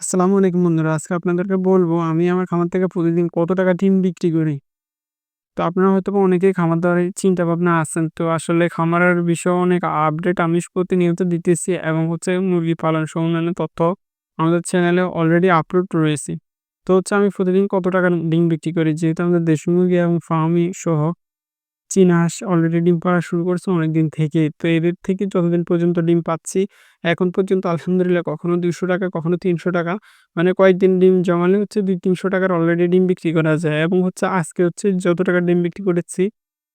আসসালামু আলাইকুম বন্ধুরা, আজকে আপনাদেরকে বলব আমি আমার খামার থেকে প্রতিদিন কত টাকা ডিম বিক্রি করি। তো আপনারা হয়তো অনেকেই খামার দেওয়ার চিন্তা ভাবনা আছেন, তো আসলে খামারের বিষয়ে অনেক আপডেট আমি প্রতিনিয়ত দিতেছি এবং হচ্ছে মুরগি পালন সহ তথ্য আমাদের চ্যানেলে অলরেডি আপলোড রয়েছে। তো হচ্ছে আমি প্রতিদিন কত টাকা ডিম বিক্রি করি, যেহেতু আমাদের দেশি মুরগি এবং ফার্মি সহ চীনা হাঁস অলরেডি ডিম পাড়া শুরু করছে অনেকদিন থেকে তো এদের থেকে যতদিন পর্যন্ত ডিম পাচ্ছি, এখন পর্যন্ত আলহামদুলিল্লাহ কখনো দুশো টাকা, কখনো তিনশো টাকা। মানে কয়েকদিন ডিম জমালে হচ্ছে দুই তিনশো টাকার অলরেডি ডিম বিক্রি করা যায়। এবং হচ্ছে আজকে হচ্ছে যত টাকার ডিম বিক্রি করেছি,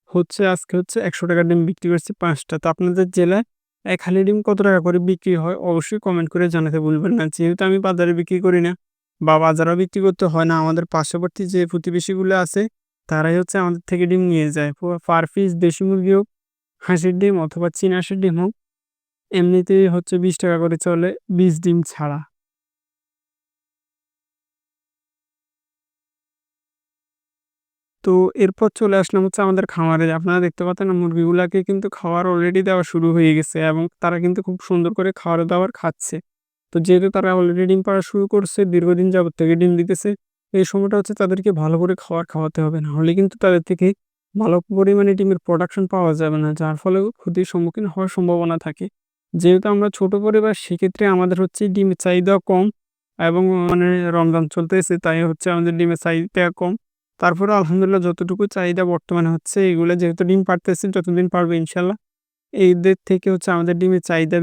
হচ্ছে আজকে হচ্ছে একশো টাকার ডিম বিক্রি করছি পাঁচটা। তো আপনাদের জেলায় এক হালি ডিম কত টাকা করে বিক্রি হয়, অবশ্যই কমেন্ট করে জানাতে ভুলবেন না। যেহেতু আমি বাজারে বিক্রি করি না বা বাজারেও বিক্রি করতে হয় না, আমাদের পার্শ্ববর্তী যে প্রতিবেশীগুলো আছে তারাই হচ্ছে আমাদের থেকে ডিম নিয়ে যায়। পার পিস দেশি মুরগি হোক, হাঁসের ডিম অথবা চীন হাঁসের ডিম হোক, এমনিতেই হচ্ছে বিশ টাকা করে চলে বিশ ডিম ছাড়া। তো এরপর চলে আসলাম হচ্ছে আমাদের খামারে। আপনারা দেখতে পাচ্ছেন মুরগিগুলাকে কিন্তু খাওয়ার অলরেডি দেওয়া শুরু হয়ে গেছে এবং তারা কিন্তু খুব সুন্দর করে খাওয়ার দাওয়ার খাচ্ছে। তো যেহেতু তারা অলরেডি ডিম পাড়া শুরু করছে, দীর্ঘদিন যাবত থেকে ডিম দিতেছে এই সময়টা হচ্ছে তাদেরকে ভালো করে খাবার খাওয়াতে হবে। না হলে কিন্তু তাদের থেকে ভালো পরিমাণে ডিমের প্রোডাকশন পাওয়া যাবে না, যার ফলে ক্ষতির সম্মুখীন হওয়ার সম্ভাবনা থাকে। যেহেতু আমরা ছোট পরিবার, সেক্ষেত্রে আমাদের হচ্ছে ডিমের চাহিদা কম এবং মানে রমজান চলতেছে, তাই হচ্ছে আমাদের ডিমের চাহিদা কম। তারপরে আলহামদুলিল্লাহ যতটুকু চাহিদা বর্তমানে হচ্ছে এগুলো যেহেতু ডিম পারতেছে যতদিন পারবে ইনশাল্লাহ এইদের থেকে হচ্ছে আমাদের ডিমের চাহিদা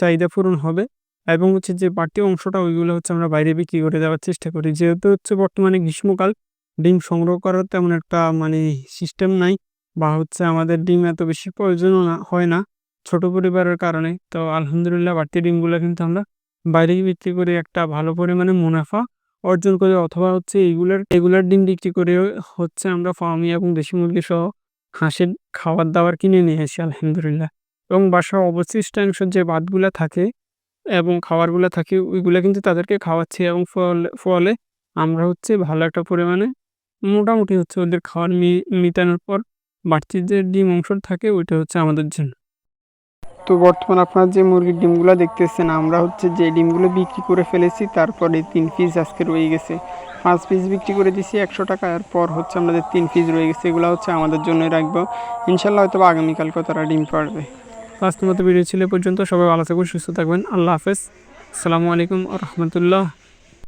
চাহিদা পূরণ হবে। এবং হচ্ছে যে বাড়তি অংশটা ওইগুলো হচ্ছে আমরা বাইরে বিক্রি করে দেওয়ার চেষ্টা করি। যেহেতু হচ্ছে বর্তমানে গ্রীষ্মকাল, ডিম সংগ্রহ করার তেমন একটা মানে সিস্টেম নাই বা হচ্ছে আমাদের ডিম এত বেশি প্রয়োজনও না, হয় না ছোট পরিবারের কারণে। তো আলহামদুলিল্লাহ বাড়তি ডিমগুলো কিন্তু আমরা বাইরে বিক্রি করে একটা ভালো পরিমাণে মুনাফা অর্জন করি অথবা হচ্ছে এইগুলার, এগুলার ডিম বিক্রি করে হচ্ছে আমরা ফার্মি এবং দেশি মুরগি সহ হাঁসের খাবার দাবার কিনে নিয়ে আসি, আলহামদুলিল্লাহ। এবং বাসার অবশিষ্টাংশ যে বাদগুলো থাকে এবং খাবারগুলো থাকে, ওইগুলো কিন্তু তাদেরকে খাওয়াচ্ছি এবং ফলে ফলে আমরা হচ্ছে ভালো একটা পরিমাণে মোটামুটি হচ্ছে ওদের খাওয়ার মিটানোর পর বাড়তি যে ডিম অংশ থাকে ওইটা হচ্ছে আমাদের জন্য। তো বর্তমান আপনার যে মুরগির ডিমগুলো দেখতেছেন, আমরা হচ্ছে যে ডিমগুলো বিক্রি করে ফেলেছি, তারপরে তিন পিস আজকে রয়ে গেছে। পাঁচ পিস বিক্রি করে দিছি একশো টাকা, এরপর হচ্ছে আমাদের তিন পিস রয়ে গেছে, এগুলো হচ্ছে আমাদের জন্যই রাখব। ইনশাল্লাহ হয়তো আগামীকালকে তারা ডিম পাড়বে। আজকের মতো ভিডিও ছিল পর্যন্ত। সবাই ভালো থাকবেন, সুস্থ থাকবেন। আল্লাহ হাফেজ। আসসালামু আলাইকুম রহমতুল্লাহ।